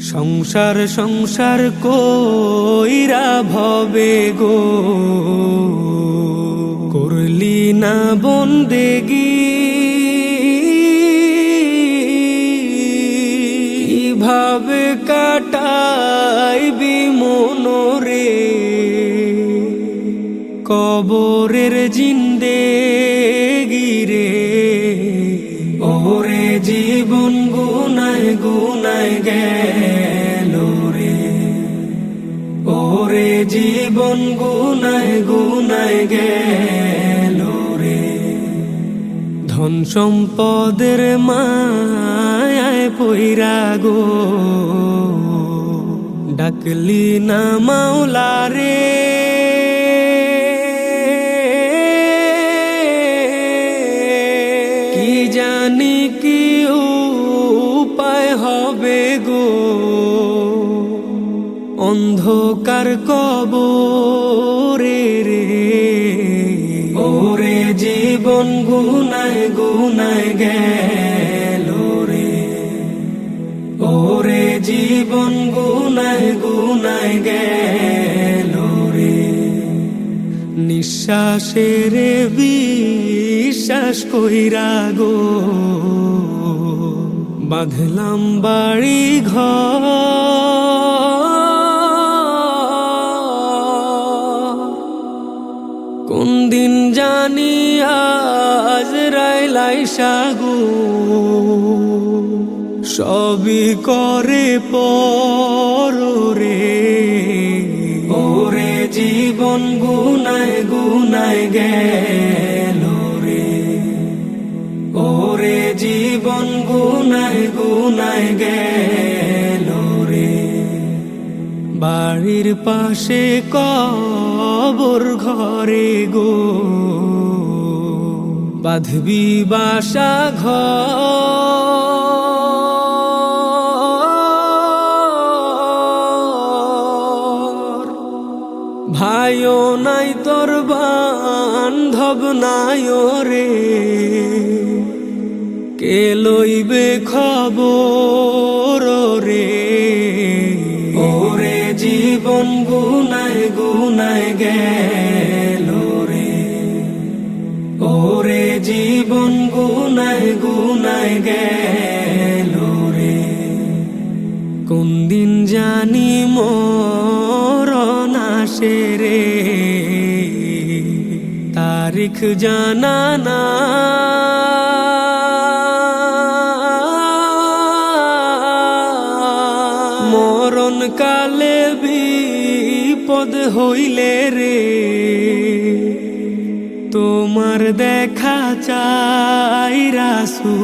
সংসার সংসার কইরা ভবে গো। করলি না বন্দেগি কীভাবে কাটাইবি মনোরে? কবরের জিন্দে গিরে ওরে জীবন গুনায় গুনায় গেল জীবন গুনায় গুনায় গেল রে। ধন সম্পদের মায় পইরা গো। ডাকলি না মাওলা রে। জানি কি উপায় হবে গো? অন্ধকার কবরে রে। ওরে জীবন গুনায় গুনায় গেল রে। ওরে জীবন গুনায় গুনায় গেল রে। নিঃশ্বাসের বিশ্বাস কইরা গো। বাঁধলাম বাড়ি ঘর কোন দিন জানি আজ রাইলাই সাগু সবই করে পর ওরে জীবন গুনায় গুনায় গেল রে। ওরে জীবন গুনায় গুনায় গেল রে। বাড়ির পাশে কবর ঘরে গো। বাঁধবি বাসা ঘর। ভাইও নাই তোর বান্ধব নাই রে। কে লইবে খবর? গেল রে ওরে জীবন গুনায় গুনায় গেল রে কোন দিন জানি মরণ আসে রে, তারিখ জানা না মরণ কালে বিপদ হইলে রে। তোমার দেখা চাই রাসু